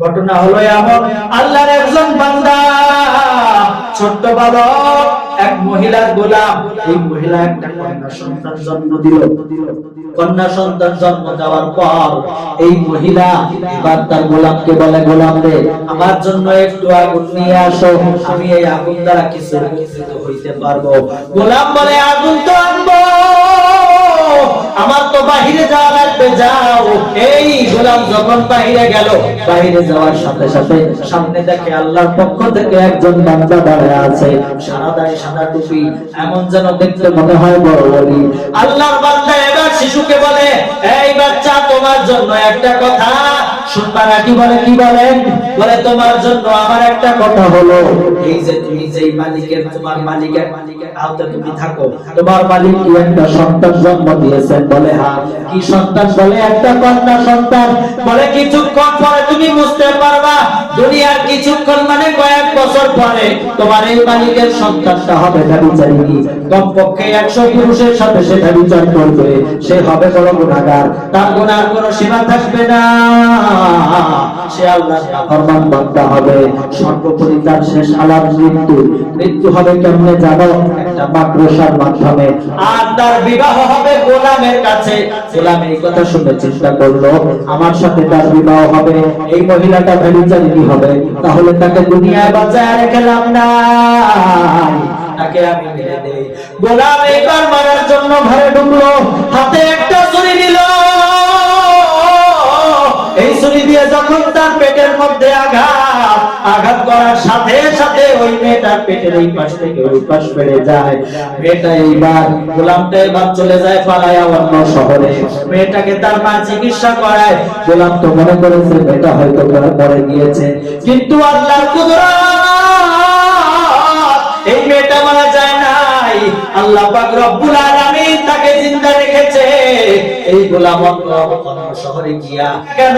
ঘটনা হলো এমন, আল্লাহর একজন বান্দা, ছোট্ট বালক এক মহিলার গোলাম। এই মহিলা একটা কন্যা সন্তান জন্ম দিল। কন্যা সন্তান জন্ম দেওয়ার পর এই মহিলা এবার তার গোলামকে বলে, গোলাম রে, আমার জন্য একটু আগুন নিয়ে আসো। আমি এই আগুন দ্বারা কিছু হইতে পারব। গোলাম বলে, আগুন তো আনব আমার তো বাহিরে যাওয়া লাগবে, যাও। এই গোলাম যখন বাহিরে গেল, বাহিরে যাওয়ার সাথে সাথে সামনে দেখে আল্লাহর পক্ষ থেকে একজন বান্দা দাঁড়ায় আছে। সারা দায় সাদা টুপি, এমন যেন দেখতে মনে হয় বড় বলি। আল্লাহর বান্দা এবার শিশুকে বলে, এই বাচ্চা, তোমার জন্য একটা কথা। বলে, কি বলেন বলে, তোমার জন্য আমার একটা কথা হলো। এই যে তুমি যেই মালিকের, তোমার মালিকের মালিকের তুমি থাকো, তোমার মালিক কি একটা সন্তান জন্ম দিয়েছেন বলে হ্যাঁ কি সন্তান? বলে, একটা কন্যা সন্তান। বলে, কিছুক্ষণ পরে তুমি বুঝতে পারবা, দুনিয়ার কিছুক্ষণ মানে কয়েক বছর পরে তোমার এই মালিকের সন্তানটা হবে কমপক্ষে একশো পুরুষের সাথে সেটা বিচার করবে সে হবে বড় গুণাগার। তার গুণার কোনো সীমা থাকবে না। সে আল্লাহ ফরমান বান্দা হবে। সর্বোপরি তার শেষ মৃত্যু। মৃত্যু হবে কেমনে জানো? একটা মাদ্রাসার মাধ্যমে। আর তার বিবাহ হবে গোলামের কাছে। এই কথা শুনে চিন্তা করল। আমার সাথে তার বিবাহ হবে। এই মহিলাটা ভেরিচারিনী হবে। তাহলে তাকে দুনিয়ায় বাঁচায় রেখে নাই। তাকে আমি মেরে দেই। গোলাম এবার মারার জন্য মেয়েটার পেটের এই পাশ থেকে ওই পাশ বেড়ে যায়। মেয়েটা এইবার গোলামটা এবার চলে যায় পালায়া অন্য শহরে। মেয়েটাকে তার মা চিকিৎসা করায়। গোলাম তো মনে করেছে, মেয়েটা হয়তো মরে গিয়েছে। কিন্তু আল্লাহর কুদরত, এই মেয়েটা মারা যায় নাই। আল্লাহ পাক রব্বুল আলামিন তাকে জিন্দা রেখেছে। এই গোলাম অন্য শহরে গিয়া কেন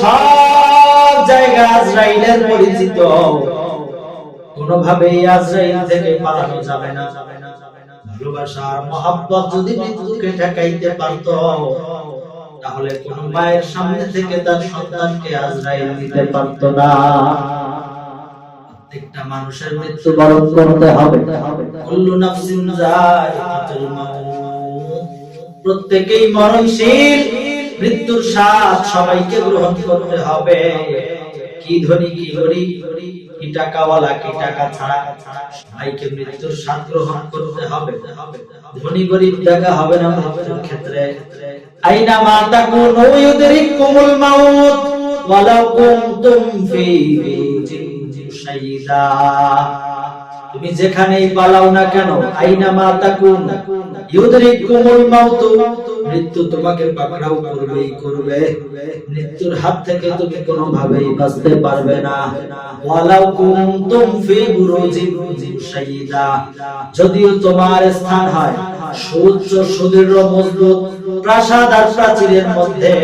সব জায়গা আজরাইলের পরিচিত? কোনোভাবেই আজরাইল থেকে পালানো যাবে না। ভালোবাসার মহাব্বত যদি মৃত্যুকে ঠেকাইতে পারত, তাহলে কোন মায়ের সামনে থেকে তার সন্তানকে আজরাইল দিতে পারত না। প্রত্যেকটা মানুষের মৃত্যু বরণ করতে হবে। কুল্লু নাফসিন মরণশীল। মৃত্যুর স্বাদ সবাইকে গ্রহণ করতে হবে। কি ধনী, কি গরিব? কি টাকাওয়ালা, কি টাকা ছাড়া? সবাইকে মৃত্যুর স্বাদ গ্রহণ করতে হবে। ধনী গরিব দেখা হবে না মৃত্যুর ক্ষেত্রে। আইনা মা তাকুনু ইউদরিকুমুল মাউত, ওয়ালাউ কুনতুম ফি বুরুজিন শাইদা। তুমি যেখানেই পালাও না কেন, আইনা মা তাকুন ইউদরিকুমুল মাউত মৃত্যু তোমাকে পাকড়াও করবে। মৃত্যুর হাত থেকে তুমি বাঁচতে পারবে না। ওয়ালাউ কুনতুম ফি যদিও তোমার স্থান হয় সুউচ্চ সুদৃঢ় মজবুত প্রাসাদ আর প্রাচীরের মধ্যে,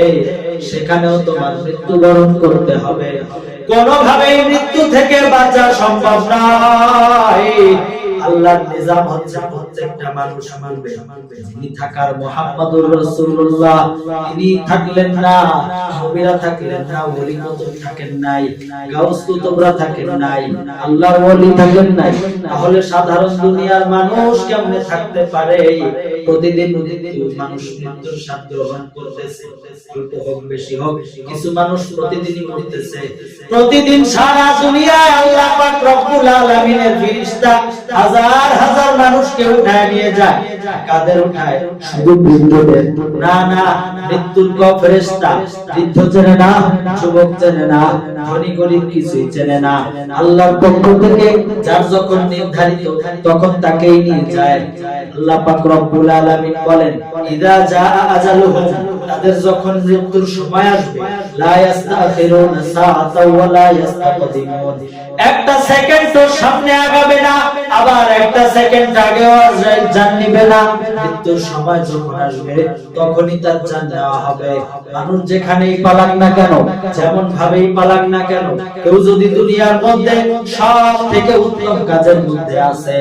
সেখানেও তোমার মৃত্যুবরণ করতে হবে। কোনোভাবেই মৃত্যু থেকে বাঁচা সম্ভব নয়। আল্লাহর নিজাম হচ্ছে প্রত্যেকটা মানুষ মানবে। যিনি থাকার রাসূলুল্লাহ, তিনি থাকলেন না থাকলেন না, ওলি থাকেন নাই, গাউস কুতুবরা থাকেন নাই, আল্লাহর ওলি থাকেন নাই। তাহলে সাধারণ দুনিয়ার মানুষ কেমনে থাকতে পারে? প্রতিদিন মানুষ মৃত্যুর স্বাদ গ্রহণ করতেছে অল্প হোক, বেশি হোক। কিছু মানুষ প্রতিদিনই করতেছে প্রতিদিন সারা দুনিয়া আল্লাহ পাক রব্বুল আলামিনের ফেরেশতা হাজার হাজার মানুষকে উঠায় নিয়ে যায়। কাদের উঠায়? শুধু বৃদ্ধদের না না মৃত্যুর ক ফেরেশতা। বৃদ্ধ চেনে না যুবক চেনে না ধনী গরিব কিছুই চেনে না। আল্লাহর পক্ষ থেকে যার যখন নির্ধারিত তখন তাকেই নিয়ে যায়। আল্লাহ পাক রব্বুল আলামিন বলেন ইদা জা আজালুহুম তাদের যখন মৃত্যুর সময় আসবে, লা ইস্তাখিরুনা সাআতাও ওয়া লা ইস্তাকদিমুন একটা সেকেন্ড তো সামনে আগাবে না, আবার একটা সেকেন্ড আগেও জান নিবে না। মৃত্যুর সময় যখন আসবে, তখনই তার জান নেওয়া হবে। মানুষ যেখানেই পালাক না কেন যেমন ভাবেই পালাক না কেন, কেউ যদি দুনিয়ার মধ্যে সব থেকে উত্তম কাজের মধ্যে আছে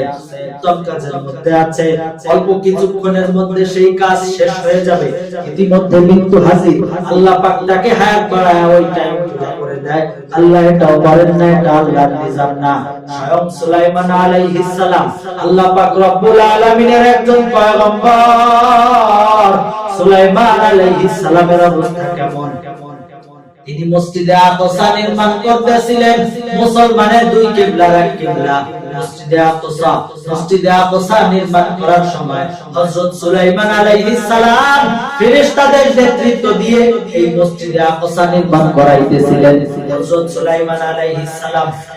কাজের মধ্যে আছে। অল্প কিছুক্ষণের মধ্যে সেই কাজ শেষ হয়ে যাবে। ইতিমধ্যে মৃত্যু হাজির। আল্লাহ পাক তাকে হায়াত ওই টাইম করে দেয়। আল্লাহ এটাও না, এটা আল্লাহর নিজাম না। স্বয়ং সুলাইমান আলাইহিস সালাম। আল্লাহ পাক রব্বুল আলামিনের একজন পয়গম্বর। সুলাইমান আলাইহিস সালামের অবস্থা কেমন? তিনি মসজিদে আকসা নির্মাণ করতেছিলেন মুসলমানের দুই কিবলার এক কিবলা।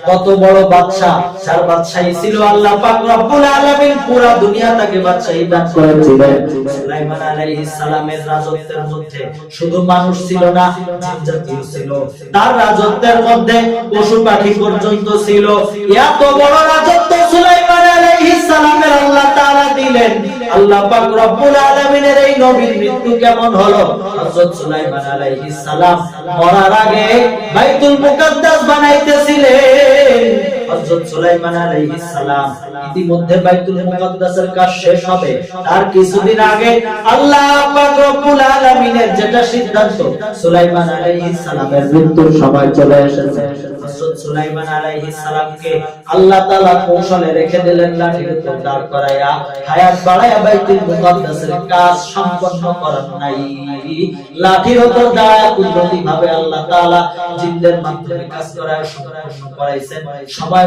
কত বড় বাদশা যার বাদশাহী ছিল আল্লাহ পাক পুরো দুনিয়া তাকে বাদশাহী দান করেছিলেন। সুলাইমান আলাইহিস সালামের রাজত্বের মধ্যে শুধু মানুষ ছিল না ছিল। তার রাজত্বের মধ্যে পশু পাখি পর্যন্ত ছিল। এত বড় রাজত্ব আল্লাহ পাক রব্বুল আলামিনের এই নবীর মৃত্যু কেমন হলো? হযরত সুলাইমান আলাইহিস সালাম মরার আগে বাইতুল বানাইতেছিলেন। হযরত সুলাইমান আলাইহিস সালাম ইতিমধ্যে বাইতুল কাজ শেষ হবে। তার কিছুদিন আগে আল্লাহ পাক রব্বুল আলামিনের যেটা সিদ্ধান্ত, সুলাইমান আলাইহিস সালামের চলে এসেছে। হযরত সুলাইমান আলাইহিস সালামকে আল্লাহ তাআলা কৌশলে রেখে দিলেন করায়া হায়াত বাড়ায়া বাইতুল কাজ সম্পন্ন করার নাই। লাঠির উপর কুদরতি ভাবে আল্লাহ তাআলা জিনদের মাধ্যমে কাজ করায় করাইছেন। সময়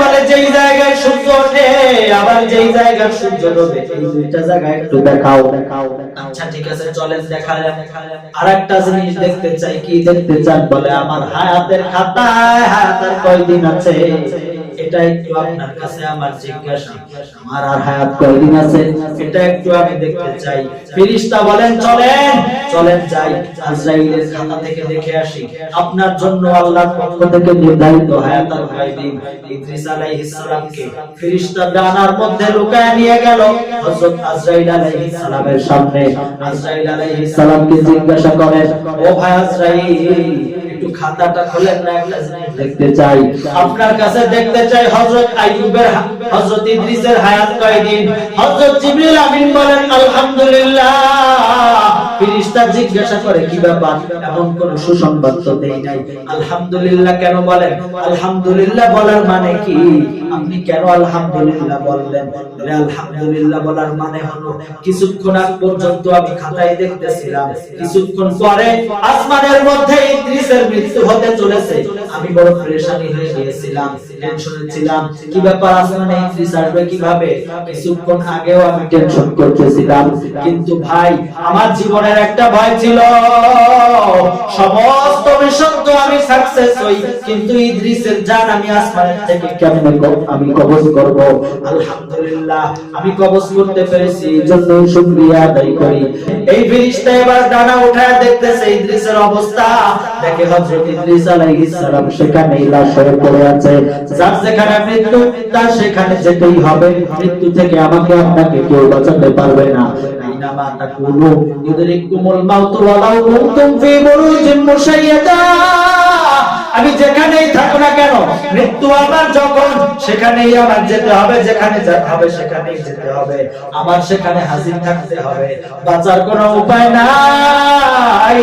বলে যেই জায়গায় সূর্য ওঠে আবার যেই জায়গায় সূর্য ডোবে এই দুইটা জায়গায় একটু দেখাও। আচ্ছা ঠিক আছে চলেন দেখা যাক আরেকটা জিনিস দেখতে চাই কি দেখতে চান বলে? আমার হায়াতের খাতায় হায়াতের কয়দিন আছে? এটা একটু আপনার কাছে আমার জিজ্ঞাসা। আমার আর হায়াত কয়দিন আছে? এটা একটু আমি দেখতে চাই। ফেরেশতা বলেন, চলেন চলেন যাই। আজরাইলের খাতা থেকে দেখে আসি। আপনার জন্য আল্লাহর পক্ষ থেকে নির্ধারিত হায়াত আর কয়দিন? ইদ্রিস আলাইহিস সালামকে ফেরেশতা ডানার মধ্যে লুকায় নিয়ে গেল। হযরত আজরাইল আলাইহিস সালামের সামনে আজরাইল আলাইহিস সালামকে জিজ্ঞাসা করেন, ও ভাই আজরাইল একটু খাতাটা খোলেন না একটা জিনিস দেখতে চাই। আপনার কাছে দেখতে চাই হযরত আইয়ুবের হযরত ইদ্রিসের হায়াত কয়দিন? হযরত জিবরিল আমিন বলেন আলহামদুলিল্লাহ। জিজ্ঞাসা করে কি ব্যাপার? এমন কোন সুসংবাদ তো দেই নাই। আলহামদুলিল্লাহ। কেন বলেন? আলহামদুলিল্লাহ বলার মানে কি? আপনি কেন আলহামদুলিল্লাহ বললেন? বলে আলহামদুলিল্লাহ বলার মানে হলো, কিছুক্ষণ আগ পর্যন্ত আমি খাতায় দেখতেছিলাম। কিছুক্ষণ পরে আসমানের মধ্যে ইদ্রিসের মৃত্যু হতে চলেছে। আমি বড় পরেশানি হয়ে গিয়েছিলাম। টেনশনে ছিলাম। কি ব্যাপার আসমানে ইদ্রিস আসবে কীভাবে? কিছুক্ষণ আগেও আমি টেনশন করতেছিলাম। কিন্তু ভাই, আমার জীবনের একটা ভয় ছিল। সমস্ত মিশন তো আমি সাকসেস হই। কিন্তু ইদ্রিসের জান আমি আসমানের থেকে কেমনে আমি কবজ করব? আলহামদুলিল্লাহ, আমি কবজ করতে পেরেছি। জন্য শুকরিয়া আদায় করি। এই ফেরেশতা এবার ডানা উঠায় দেখতেছে ইদ্রিসের অবস্থা। দেখে হযরত ইদ্রিস আলাইহিস সালাম সেখানে লাশ হয়ে পড়ে আছে। যার যেখানে মৃত্যু, তার সেখানে যেতেই হবে। মৃত্যু থেকে আমাকে আপনাকে কেউ বাঁচাতে পারবে না। তাকুনু ইউদরিকুমুল মাউতু ওয়ালাউ কুনতুম ফি বুরুজিন মুশাইয়াদা আমি যেখানেই থাকো না কেন, মৃত্যু আমার যখন, সেখানেই আমার যেতে হবে, যেখানে হবে সেখানেই যেতে হবে। আমার সেখানে হাজির থাকতে হবে। বাঁচার কোনো উপায় নাই।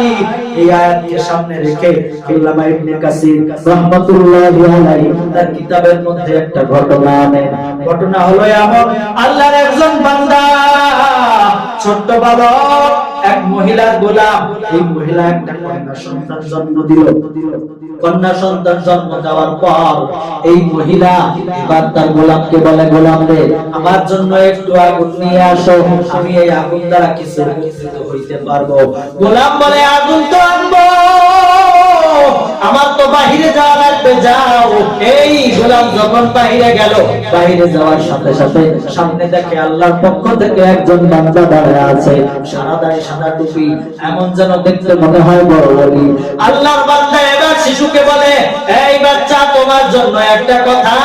একজন বান্দা, ছোট্ট এক গোলাম। এই মহিলা একটা জন্ম দিল। কন্যা সন্তান জন্ম দেওয়ার পর এই মহিলা এবার তার গোলামকে বলে গোলাম রে, আমার জন্য একটু আগুন নিয়ে আসো, আমি এই আগুন দ্বারা কিছু হইতে পারব। গোলাম বলে, আগুন তো আনব। আমার তো বাহিরে যাওয়া লাগবে, যাও। এই গোলাম যখন বাহিরে গেল, বাহিরে যাওয়ার সাথে সাথে সামনে দেখে আল্লাহর পক্ষ থেকে একজন বান্দা দাঁড়ায় আছে। সারা দাঁড়িয়ে সাদা টুপি, এমন যেন দেখতে মনে হয় বড় বলি। আল্লাহর বান্দা এবার শিশুকে বলে, এই বাচ্চা, তোমার জন্য একটা কথা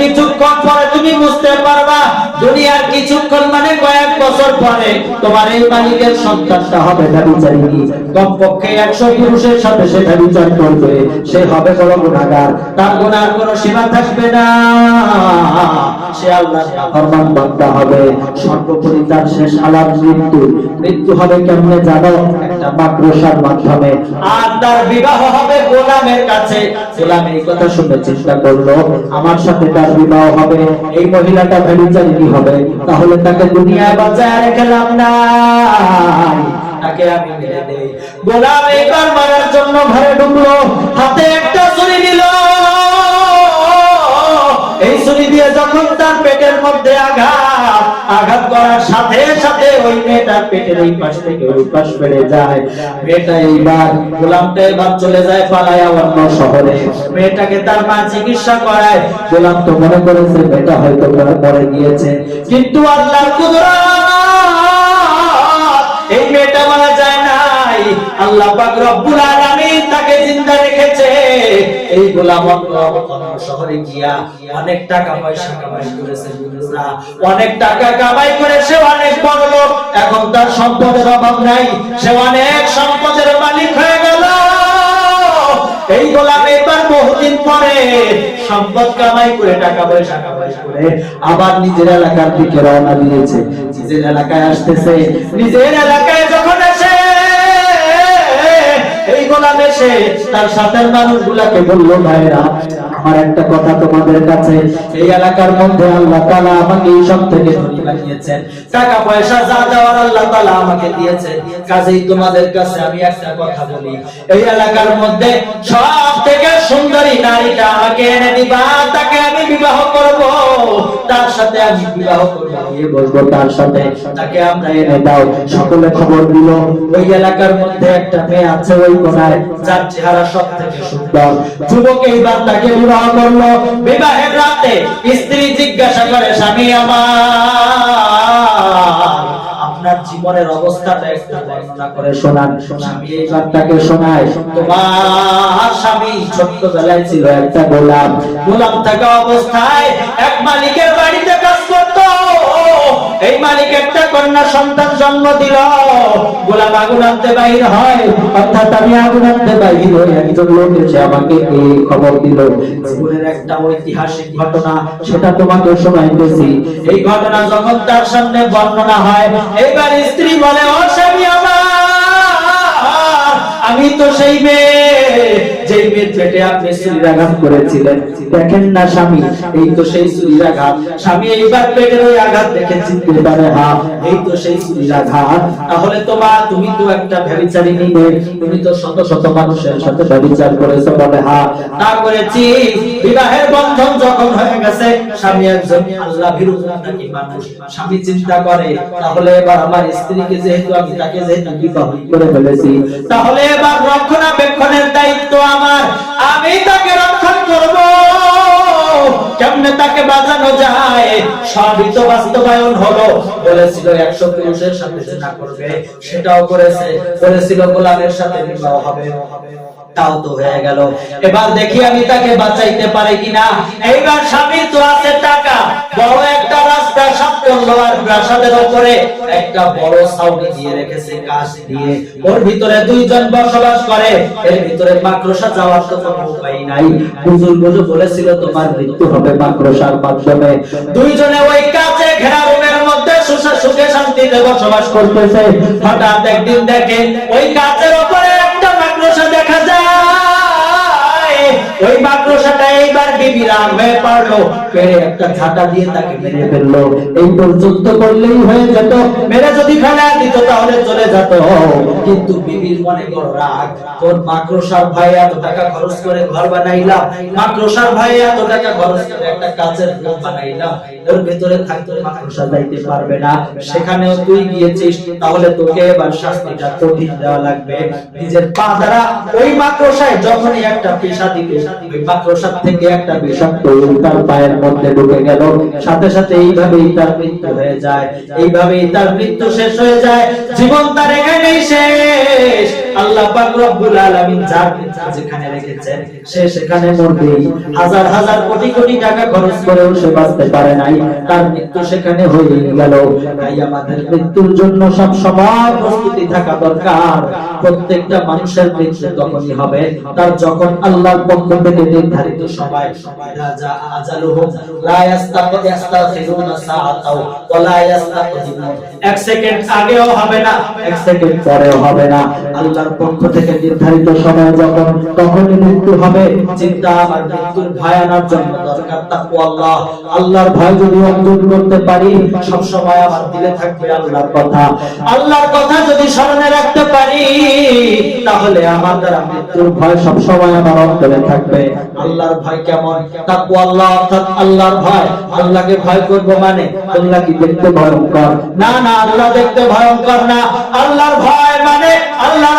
কিছুক্ষণ পরে তুমি বুঝতে পারবা, দুনিয়ার কিছুক্ষণ মানে কয়েক বছর পরে তোমার এই মালিকের সন্তানটা হবে ব্যবচারিণী কমপক্ষে একশো পুরুষের সাথে সেটা বিচার করবে সে হবে বড় গুণাগার। তার গুণার কোনো সীমা থাকবে না। সে আল্লাহ ফরমান বান্দা হবে। সর্বোপরি তার শেষ মৃত্যু। মৃত্যু হবে কেমনে জানো? একটা মাদ্রাসার মাধ্যমে। আর তার বিবাহ হবে গোলামের কাছে। গোলাম এই কথা শুনে চিন্তা করল, আমার সাথে তার বিবাহ হবে, এই মহিলাটা হবে। তাহলে তাকে দুনিয়ায় বাঁচায় রেখে লাভ নাই। তাকে আমি গোলাম এইবার মারার জন্য ঘরে ঢুকলো, হাতে একটা ছুরি নিল। এই ছুরি দিয়ে যখন তার পেটের মধ্যে আঘাত আঘাত করার সাথে সাথে ওই মেয়েটার পেটের এই পাশ থেকে ওই পাশ বেড়ে যায়। মেয়েটা এইবার গোলামটা এবার চলে যায় পালায়া অন্য শহরে। মেয়েটাকে তার মা চিকিৎসা করায়। গোলাম তো মনে করেছে, মেয়েটা হয়তো মরে গিয়েছে। কিন্তু আল্লাহর কুদরত এই মেয়েটা মারা যায় নাই। আল্লাহ পাক রব্বুল আলামিন তাকে জিন্দা রেখেছে। এই গোলাম শহরে গিয়া অনেক টাকা পয়সা কামাই করেছে অনেক টাকা কামাই করে সে অনেক বড় লোক। এখন তার সম্পদের অভাব নাই। সে অনেক সম্পদের মালিক হয়ে গেল। এই গোলাম এবার বহুদিন পরে সম্পদ কামাই করে টাকা পয়সা কামাই করে আবার নিজের এলাকার দিকে রওনা দিয়েছে। নিজের এলাকায় আসতেছে। নিজের এলাকায় এসে তার সাথের মানুষগুলাকে বলল ভাইরা আমার একটা কথা তোমাদের কাছে। এই এলাকার মধ্যে আল্লাহ তাআলা আমাকে এই সব থেকে ধনী বানিয়েছেন। টাকা, পয়সা, যা দেওয়ার আল্লাহ তাআলা আমাকে দিয়েছেন। কাজেই তোমাদের কাছে আমি একটা কথা বলি। এই এলাকার মধ্যে সব থেকে সুন্দরী নারীটা আমাকে এনে দিবা, তাকে আমি বিবাহ করব। তার সাথে আমি বিবাহ করব বসবো তার সাথে, তাকে আমরা এনে দাও। সকলে খবর দিল, ওই এলাকার মধ্যে একটা মেয়ে আছে ওই কোনায়। যার চেহারা সব থেকে সুন্দর। যুবক এইবার তাকে বিবাহ করল। বিবাহের রাতে স্ত্রী জিজ্ঞাসা করে, স্বামী আপনার জীবনের অবস্থাটা বর্ণনা করে শোনান। স্বামী এই বার্তাকে শোনায়, তোমার স্বামী ছিল একটা গোলাম। গোলাম থাকা অবস্থায় এক মালিকের বাড়িতে কাজ এই মালিক একটা কন্যা সন্তান জন্ম দিল। গোলাম আনতে বাহির হয়। অর্থাৎ আমি আগুন আনতে বাহির হই। একজন লোক এসে আমাকে এই খবর দিল। জীবনের একটা ঐতিহাসিক ঘটনা, সেটা তোমাকে শোনাইতেছি। এই ঘটনা যখন তার সামনে বর্ণনা হয়। এইবার স্ত্রী বলে, ও স্বামী আমার, আমি তো সেই মেয়ে। যেই মেয়ের পেটে আপনি ছুরিরাঘাত করেছিলেন, দেখেন না স্বামী, এই তো সেই ছুরিরাঘাত স্বামী এইবার পেটের ওই আঘাত দেখে চিনতে পারে, হা, এই তো সেই ছুরিরাঘাত তাহলে তোমার তুমি তো একটা ভেবিচারি নিবে তুমি তো শত শত মানুষের সাথে ভেবিচার করেছ বলে, হা, তা করেছি। বিবাহের বন্ধন যখন হয়ে গেছে, স্বামী একজন আল্লাহ ভীরু নাকি মানুষ। স্বামী চিন্তা করে, তাহলে এবার আমার স্ত্রীকে যেহেতু আমি তাকে যেহেতু বিবাহ করে ফেলেছি, তাহলে এবার রক্ষণাবেক্ষণের দায়িত্ব আমার আমি তাকে রক্ষণ করব। কেমনে তাকে যায়? সবই তো বাস্তবায়ন হলো। বলেছিল একশো পুরুষের সাথে জেনা করবে, সেটাও করেছে। বলেছিল গোলামের সাথে বিবাহ হবে। তাও তো হয়ে গেল। এবার দেখি আমি তাকে বাঁচাইতে পারি কিনা। এইবার স্বামী তো আছে টাকা। বড় মাকড়সা বলেছিল, তোমার মৃত্যু হবে মাকড়সার মাধ্যমে। দুইজনে ওই কাছে ঘেরা রুমের মধ্যে সুসা সুখে শান্তিতে বসবাস করতেছে। হঠাৎ একদিন দেখে ওই কাছের উপরে একটা মাকড়সা দেখা যায়। ওই মাকড়সাটা সেখানেও তুই গিয়েছিস, তাহলে তোকে এবার শাস্তিটা কঠিন দেওয়া লাগবে। নিজের পা দ্বারা ওই মাকড়সায় যখনই একটা পেশা দিবে, ওই থেকে একটা বিষাক্ত তার পায়ের মধ্যে ঢুকে গেল। সাথে সাথে এইভাবেই তার মৃত্যু হয়ে যায়। এইভাবেই তার মৃত্যু শেষ হয়ে যায়। জীবন তার এখানেই শেষ। আল্লাহ পাক রব্বুল আলামিন মৃত্যু যেখানে রেখেছেন সে সেখানে মরবেই হাজার হাজার কোটি কোটি টাকা খরচ করেও সে বাঁচতে পারে নাই। তার মৃত্যু সেখানে হয়ে গেল। তাই আমাদের মৃত্যুর জন্য সব প্রস্তুতি থাকা দরকার। প্রত্যেকটা মানুষের মৃত্যু তখনই হবে। তার যখন আল্লাহর পক্ষ থেকে নির্ধারিত রাজা লা সাআতাও, ওয়া লা এক সেকেন্ড আগেও হবে না, এক সেকেন্ড পরেও হবে না। আল্লাহর পক্ষ থেকে নির্ধারিত সময় যখন তখনই মৃত্যু হবে, চিন্তা আর মৃত্যুর ভয় আনার জন্য দরকার আল্লাহ আল্লাহর ভয় যদি করতে পারি আমার দিলে থাকবে আল্লাহর কথা। আল্লাহর কথা যদি স্মরণে রাখতে পারি, তাহলে আমার দ্বারা মৃত্যুর ভয় সব আমার অন্তরে থাকবে। আল্লাহর ভয় কেমন? আল্লাহ অর্থাৎ আল্লাহর ভয়। আল্লাহকে ভয় করব মানে আল্লাহ কি দেখতে ভয়ঙ্কর? না না, আল্লাহ দেখতে ভয়ঙ্কর না। আল্লাহর ভয় মানে আল্লাহর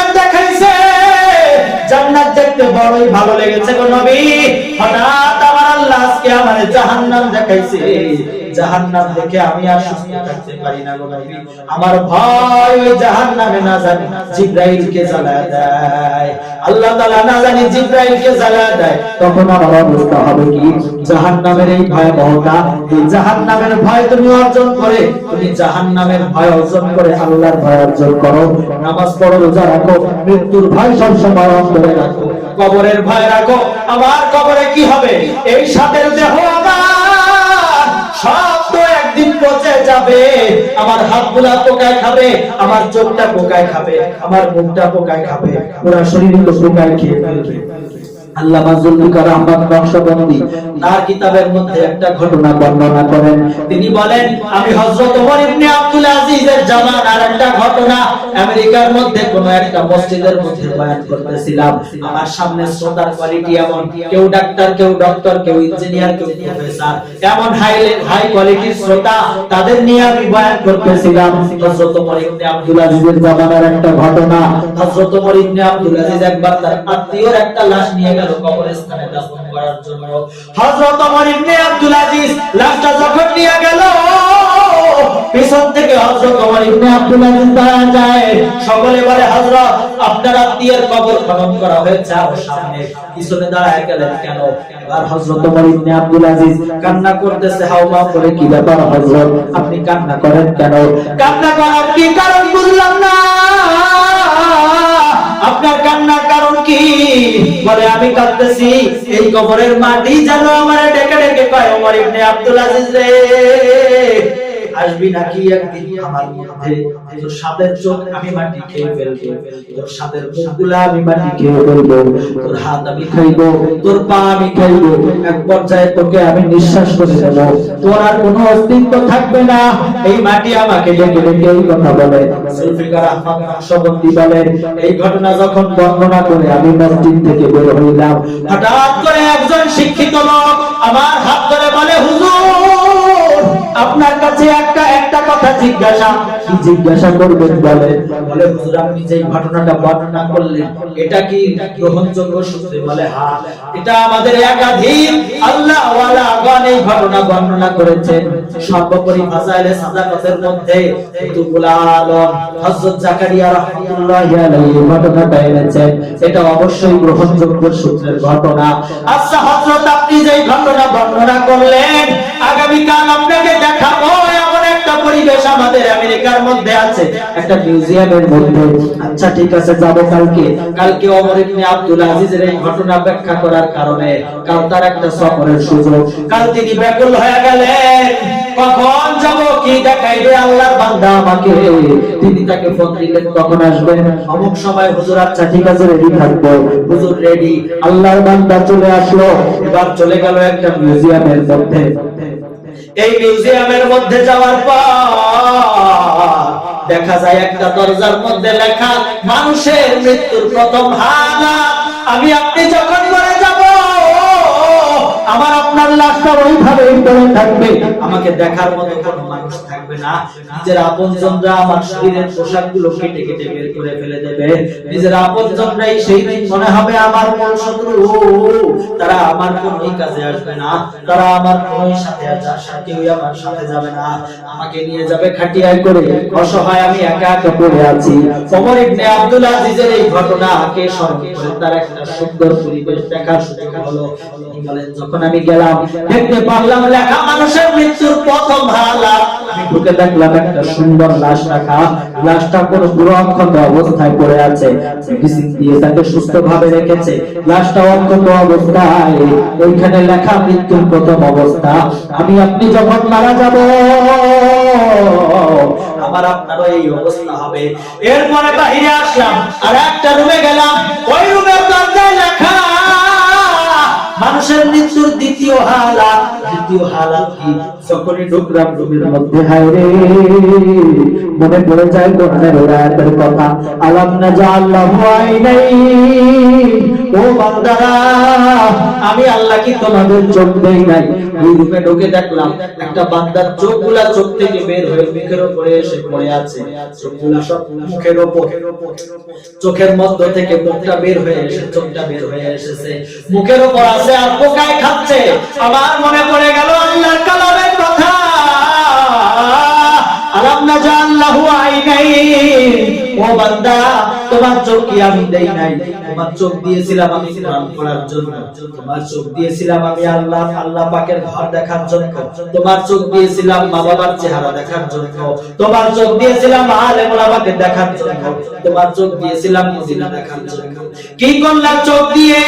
জাহান্নাম দেখাইছে। জাহান্নাম দেখে আমি আর সুস্থ থাকতে পারি না গো আমার ভয় জাহান্নামে না জানি দেয়। আল্লাহ তাআলা না জানি দেয়। তখন আমার অবস্থা হবে কি? জাহান্নামের এই ভয়াবহতা, এই জাহান্নামের ভয় তুমি অর্জন করে, তুমি জাহান্নামের ভয় অর্জন করে আল্লাহর ভয় অর্জন করো। নামাজ পড়ো, রোজা রাখো, মৃত্যুর ভয় সব সময় অন্তরে রাখো। কবরের ভয় রাখো। আমার কবরে কি হবে? এই সাথের দেহ আমার। সব তো একদিন পচে যাবে। আমার হাতগুলা পোকায় খাবে, আমার চোখটা পোকায় খাবে, আমার মুখটা পোকায় খাবে। ওরা শরীর পোকায় খেয়ে ফেলবে। একটা ঘটনা তাদের নিয়ে আমি একটা ঘটনা। ইবনে একবার তার আত্মীয়র একটা লাশ নিয়ে গেল। কবরস্থানে দাফন করার জন্য হযরত ওমর ইবনে আব্দুল আজিজ লাশটা যখন নিয়ে গেল, পিছন থেকে হযরত ওমর ইবনে আব্দুল আজিজ দাঁড়া যায়। সকলে বলে, হযরত, আপনার আত্মীয়ের কবর খনন করা হয়েছে আর সামনে পিছনে দাঁড়ায় গেলেন কেন? এবার হযরত ওমর ইবনে আব্দুল আজিজ কান্না করতেছে হাওমা করে কি ব্যাপার হযরত? আপনি কান্না করেন কেন? কান্না করার কি কারণ বুঝলাম না। আপনার কান্নার কারণ বলে আমি কাঁদতেছি। এই কবরের মাটি জানো আমার ডেকে ডেকে কয় ওমর ইবনে আব্দুল আজিজ রে। আসবি নাকি একদিন আমার মধ্যে? তোর সাদের চোখ আমি মাটি খেয়ে ফেলব। তোর সাদের মুখগুলা আমি মাটি খেয়ে ফেলব। তোর হাত আমি খাইবো। তোর পা আমি খাইবো। এক পর্যায়ে তোকে আমি নিঃশ্বাস করে দেব। তোর আর কোনো অস্তিত্ব থাকবে না। এই মাটি আমাকে ডেকে ডেকে এই কথা বলে। জুলফিকার আহমদ নকশবন্দি বলেন এই ঘটনা যখন বর্ণনা করে আমি মসজিদ থেকে বের হইলাম, হঠাৎ করে একজন শিক্ষিত লোক আমার হাত ধরে বলে, হুজুর আপনার কাছে একটা একটা কথা জিজ্ঞাসা। কি জিজ্ঞাসা করবেন বলে বলে, হুজুর, আপনি যে ঘটনাটা বর্ণনা করলেন, এটা কি গ্রহণযোগ্য সূত্রে বলে হ্যাঁ এটা আমাদের একাধিক আল্লাহ ওয়ালা গণ এই ঘটনা বর্ণনা করেছেন সর্বোপরি ফাসাইলে সাদাকাতের মধ্যে কুতুবুল আলম, হযরত জাকারিয়া রাহমাতুল্লাহি আলাইহি ঘটনাটা এনেছেন এটা অবশ্যই গ্রহণযোগ্য সূত্রের ঘটনা। আচ্ছা হযরত, আপনি যে ঘটনা বর্ণনা করলেন আগামী কাল আপনাকে আমাদের আমেরিকার মধ্যে আছে। একটা মিউজিয়ামের মধ্যে। আচ্ছা ঠিক আছে, যাব কালকে। কালকে ওমর ইবনে আব্দুল আজিজের এই ঘটনা ব্যাখ্যা করার কারণে কাল তার একটা সফরের সুযোগ। কাল তিনি ব্যাকুল হয়ে গেলেন। কখন যাব কি দেখাইবে আল্লাহর বান্দা আমাকে? তিনি তাকে ফোন দিলেন, কখন আসবেন? অমুক সময় হুজুর আচ্ছা ঠিক আছে রেডি থাকব। হুজুর রেডি আল্লাহর বান্দা চলে আসলো। এবার চলে গেল একটা মিউজিয়ামের মধ্যে। এই মিউজিয়ামের মধ্যে যাওয়ার পর দেখা যায় একটা দরজার মধ্যে লেখা, মানুষের মৃত্যুর প্রথম হালা আমি আপনি যখন মরে যাব, আমার আপনার লাশটা ওইভাবেই পড়ে থাকবে। আমাকে দেখার মতো কোনো মানুষ থাকবে না। নিজের আপনজনরা আমার শরীরের পোশাকগুলো কেটে কেটে বের করে ফেলে দেবে। নিজের আপনজনরাই সেই দিন মনে হবে আমার মূল শত্রু। তারা আমার কোনোই কাজে আসবে না। তারা আমার কোনোই সাথে কেউই আমার সাথে যাবে না। আমাকে নিয়ে যাবে খাটিয়ায় করে। অসহায় আমি একা একা পড়ে আছি। ওমর ইবনে আব্দুল আজিজের এই ঘটনাকে স্মরণ করে? তার একটা সুন্দর পরিবেশ দেখার সুযোগ হলো। বলেন, যখন আমি গেলাম দেখতে পারলাম লেখা মানুষের মৃত্যুর প্রথম ঢুকে দেখলাম একটা সুন্দর লাশ রাখা। লাশটা অক্ষত অবস্থায় পড়ে আছে। রেখেছে। লাশটা অক্ষত অবস্থায়। ওইখানে লেখা মৃত্যুর প্রথম অবস্থা। আমি আপনি যখন মারা যাব, আমার আপনারও এই অবস্থা হবে। এরপরে বাহিরে আসলাম। আর একটা রুমে গেলাম। ওই রুমের দরজায় লেখা মানুষের মৃত্যুর দ্বিতীয় হালাত দ্বিতীয় হালাত কি? যখনই ঢুকলাম রুমের মধ্যে। হায় রে মনে পড়ে যায় কোরআনের আয়াতের কথা। আলাম না যা আল্লাহ আইনাই। ও বান্দারা আমি আল্লাহ কি তোমাদের চোখ দেই নাই? ওই রুমে ঢুকে দেখলাম একটা বান্দার চোখগুলা চোখ থেকে বের হয়ে মুখের উপরে এসে পড়ে আছে। চোখগুলা সব মুখের উপর চোখের মধ্য থেকে মুখটা বের হয়ে এসে চোখটা বের হয়ে এসেছে। মুখের উপর আছে খাচ্ছে? আমার মনে পড়ে গেল আল্লাহর কালামের তোমার চোখ দিয়েছিলাম দেখার জন্য। তোমার চোখ দিয়েছিলাম মা বাবার চেহারা দেখার জন্য। তোমার চোখ দিয়েছিলাম আলেম ওলামাকে দেখার জন্য। তোমার চোখ দিয়েছিলাম মদিনা দেখার জন্য। কি করলাম চোখ দিয়ে?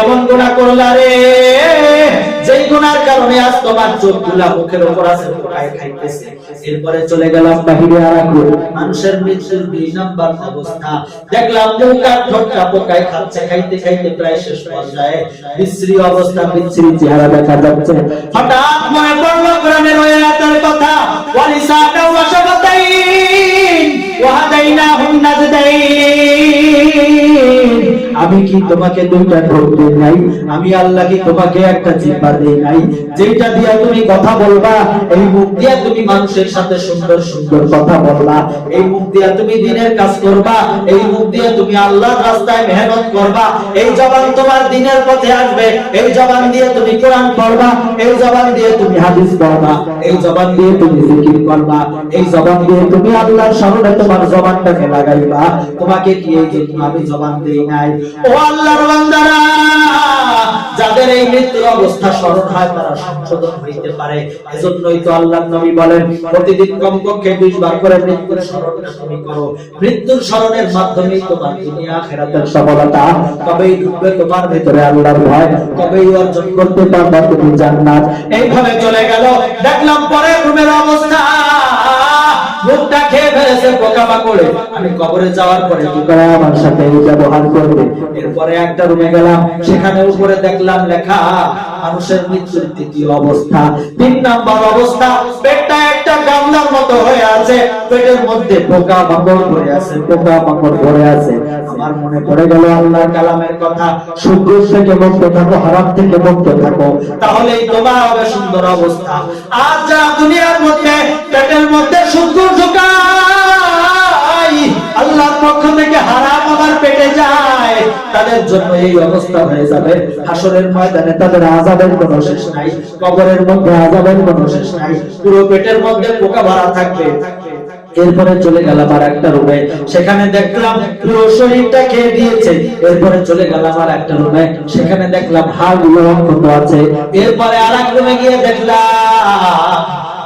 এমন গুনাহ করলা রে? যেই গুনার কারণে আজ তোমার চোখগুলা মুখের উপর আছে পোকায় খাইতেছে। এরপরে চলে গেলাম বাহিরে আর মানুষের মৃত্যুর দুই নাম্বার অবস্থা। দেখলাম মুখ আর ঠোঁটটা পোকায় খাচ্ছে, খাইতে খাইতে প্রায় শেষ পর্যায়ে বিশ্রী অবস্থা, বিশ্রী চেহারা দেখা যাচ্ছে। হঠাৎ মনে পড়ল কোরআনের ওই কথা ওয়ালিসানা ওয়া শাফাতাইন ওয়া নাজদাইন। আমি কি তোমাকে দুইটা ঠোঁট দেই নাই? আমি আল্লাহ কি তোমাকে একটা জিহ্বা দেই নাই? যেটা দিয়া তুমি কথা বলবা, এই মুখ দিয়া তুমি মানুষের সাথে সুন্দর সুন্দর কথা বলবা। এই মুখ দিয়া তুমি দিনের কাজ করবা, এই মুখ দিয়া তুমি আল্লাহর রাস্তায় মেহনত করবা। এই জবান তোমার দিনের পথে আসবে। এই জবান দিয়ে তুমি কোরআন পড়বা। এই জবান দিয়ে তুমি হাদিস পড়বা। এই জবান দিয়ে তুমি জিকির করবা। এই জবান দিয়ে তুমি আল্লাহর স্মরণে তোমার জবানটাকে লাগাইবা। তোমাকে কি এই আমি জবান দেই নাই? ও আল্লাহর বান্দারা, যাদের এই মৃত্যুর অবস্থা স্মরণ তারা সংশোধন হইতে পারে। এজন্যই তো আল্লাহর নবী বলেন, প্রতিদিন কমপক্ষে 20 বার করে মৃত্যুর স্মরণটা তুমি করো। মৃত্যুর স্মরণের মাধ্যমেই তোমার দুনিয়া, আখিরাতের সফলতা। কবেই ঢুকবে তোমার ভিতরে আল্লাহর ভয় অর্জন করতে পারবা তুমি জান্নাত। এইভাবে চলে গেল, দেখলাম পরের রুমের অবস্থা। মুখটা খেয়ে ফেলেছে আমি কবরে যাওয়ার পরে আমার সাথে এই ব্যবহার করবে। এরপরে একটা রুমে গেলাম, সেখানে উপরে দেখলাম লেখা, মানুষের মৃত্যুর তৃতীয় অবস্থা। তিন নাম্বার অবস্থা, পেটটা একটা গামলার মতো হয়ে আছে, পেটের মধ্যে আছে আছে। আমার মনে পড়ে গেল আল্লাহর কালামের কথা থেকে মুক্ত থাকো, হারাম থেকে মুক্ত থাকো, তাহলেই তোমার হবে সুন্দর অবস্থা। আজ যারা দুনিয়ার মধ্যে, পেটের মধ্যে শুক্র এরপরে চলে গেলাম আর একটা রুমে। সেখানে দেখলাম পুরো শরীরটা খেয়ে দিয়েছে। এরপরে চলে গেলাম আর একটা রুমে। সেখানে দেখলাম হাড়গুলো আছে। এরপরে আর এক রুমে গিয়ে দেখলাম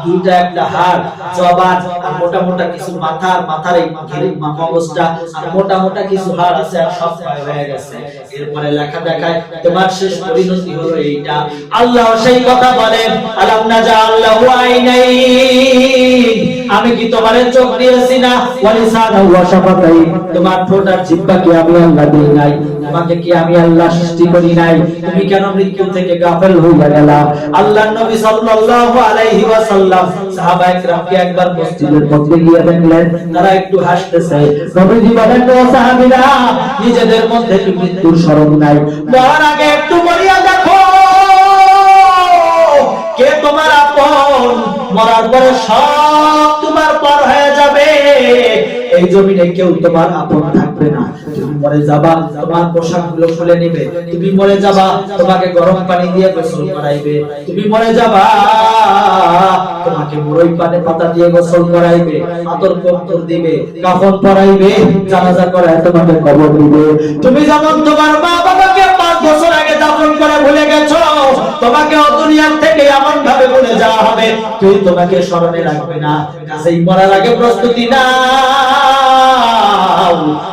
দুইটা একটা হাড়, জবান, আর মোটা মোটা কিছু মাথার এই আর মোটা মোটা কিছু হাড় আছে, আর সব হয়ে গেছে। এরপরে লেখা দেখায়, তোমার শেষ পরিণতি হলো এইটা। আল্লাহ সেই কথা আলাম না যা আল্লাহ আমি কি তোমার চোখ দিয়েছি না? ওয়ালিসানা ওয়া শাফাতাই তোমার কি আমি আল্লাহ নাই? তোমাকে কি আমি আল্লাহ সৃষ্টি করি নাই? তুমি কেন মৃত্যু থেকে গাফেল হইয়া গেলা? আল্লাহর নবী সাল্লাল্লাহু আলাইহি একবার মসজিদের মধ্যে গিয়ে দেখলেন, তারা একটু হাসতেছে। নবীজি বলেন, ও সাহাবীরা, নিজেদের মধ্যে কি মৃত্যুর নাই? মরার আগে একটু মরিয়া দেখো। কে তোমার আপন? মরার পরে সব তোমার পর হয়ে যাবে। এই জমিনে কেউ তোমার আপন থাকবে না। মরে যাবা, তোমার পোশাকগুলো খুলে নিবে। তুমি মরে যাবা, তোমাকে গরম পানি দিয়ে গোসল করাইবে। তুমি মরে যাবা, তোমাকে মুরই পানে পাতা দিয়ে গোসল করাইবে, আতর কন্তর দিবে, কাফন পরাইবে, জানাজা করায় তোমাকে কবর দিবে। তুমি যেমন তোমার মা বাবাকে পাঁচ বছর আগে দাফন করে ভুলে গেছো, তোমাকে দুনিয়ার থেকে এমন ভাবে ভুলে যাওয়া হবে। তুই তোমাকে স্মরণে রাখবে না কাছেই মরার আগে প্রস্তুতি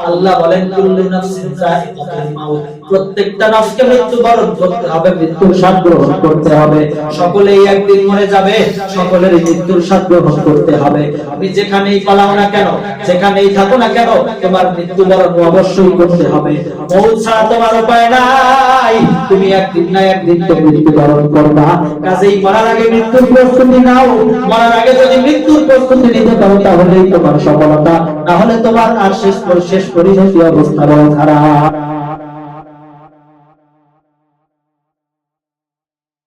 আল্লাহ বলেন, কুল্লু নাফসিন যায়িকাতুল মাউত। প্রত্যেকটা নফসকে মৃত্যুবরণ করতে হবে, মৃত্যুর স্বাদ গ্রহণ করতে হবে। সকলেই একদিন মরে যাবে, সকলেরই মৃত্যুর স্বাদ গ্রহণ করতে হবে। তুমি যেখানেই পালাও না কেন, যেখানেই থাকো না কেন, তোমার মৃত্যুবরণ অবশ্যই করতে হবে। মৌত ছাড়া তোমার উপায় নাই। তুমি একদিন না একদিন তো মৃত্যুবরণ করবা। কাজেই মরার আগে মৃত্যুর প্রস্তুতি নাও। মরার আগে যদি মৃত্যুর প্রস্তুতি নিতে পারো, তাহলেই তোমার সফলতা। না হলে তোমার আর শেষ শেষ পরিণতি অবস্থা খারাপ